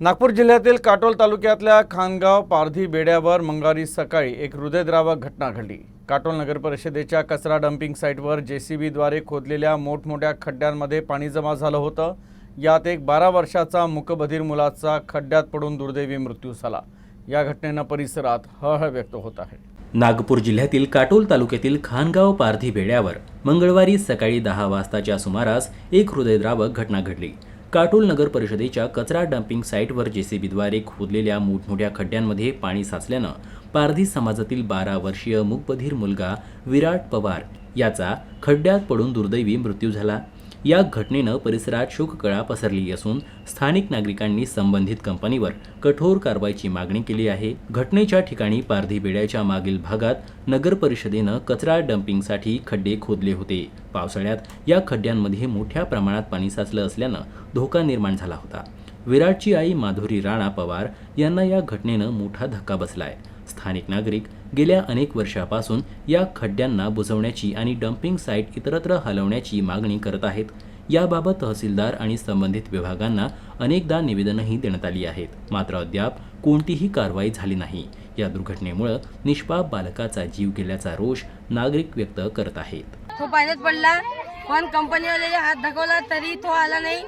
नागपूर जिल्ह्यातील काटोल तालुक्यातल्या खानगाव पारधी बेड्यावर मंगळवारी सकाळी एक हृदयद्रावक घटना घडली. काटोल नगर परिषदेच्या कचरा डम्पिंग साईटवर जे सी बीद्वारे खोदलेल्या मोठमोठ्या खड्ड्यांमध्ये पाणी जमा झालं होतं. यात एक बारा वर्षाचा मुकबधीर मुलाचा खड्ड्यात पडून दुर्दैवी मृत्यू झाला. या घटनेनं परिसरात हळहळ व्यक्त होत आहे. नागपूर जिल्ह्यातील काटोल तालुक्यातील खानगाव पारधी बेड्यावर मंगळवारी सकाळी दहा वाजताच्या सुमारास एक हृदयद्रावक घटना घडली. काटोल नगर परिषदेच्या कचरा डम्पिंग साईटवर जेसीबीद्वारे खोदलेल्या मोठमोठ्या खड्ड्यांमध्ये पाणी साचल्यानं पारधी समाजातील बारा वर्षीय मुकबधीर मुलगा विराट पवार याचा खड्ड्यात पडून दुर्दैवी मृत्यू झाला. या घटनेनं परिसरात शोककळा पसरली असून स्थानिक नागरिकांनी संबंधित कंपनीवर कठोर कारवाईची मागणी केली आहे. घटनेच्या ठिकाणी पारधी बेड्याच्या मागील भागात नगर परिषदेनं कचरा डम्पिंगसाठी खड्डे खोदले होते. पावसाळ्यात या खड्ड्यांमध्ये मोठ्या प्रमाणात पाणी साचलं असल्यानं धोका निर्माण झाला होता. विराटची आई माधुरी राणा पवार यांना या घटनेनं मोठा धक्का बसलाय. स्थानिक नागरिक गेल्या अनेक वर्षापासून या खड्ड्यांना बुजवण्याची आणि डम्पिंग साईट इतरत्र हलवण्याची मागणी करत आहेत. याबाबत तहसीलदार आणि संबंधित विभागांना अनेकदा निवेदनही देण्यात आली आहेत. मात्र अद्याप कोणतीही कारवाई झाली नाही. या दुर्घटनेमुळे निष्पाप बालकाचा जीव गेल्याचा रोष नागरिक व्यक्त करत आहेत. तो पाण्यात पडला. पण कंपनीवाल्याने हात दाखवला तरी तो आला नाही.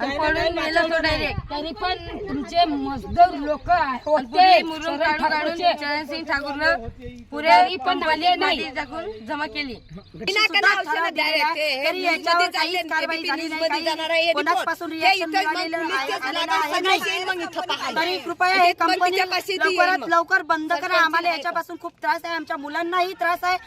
आणि पडून मेला तो डायरेक्ट तरी पण तुमचे मजदूर लोक होते. मुरुम काढून काढून सिंग ठाकूरनं पुऱ्या तरी पण आले नाही. जमा केली. तरी याच्यावर काहीच कारवाई झाली नाही. काही कोणापासून रिएक्शन मिळालेलं आहे- आलेलं आहे? नाही. तरी कृपया हे कंपनी लवकरात लवकर बंद करा. आम्हाला याच्यापासून खूप त्रास आहे. आमच्या मुलांनाही त्रास आहे.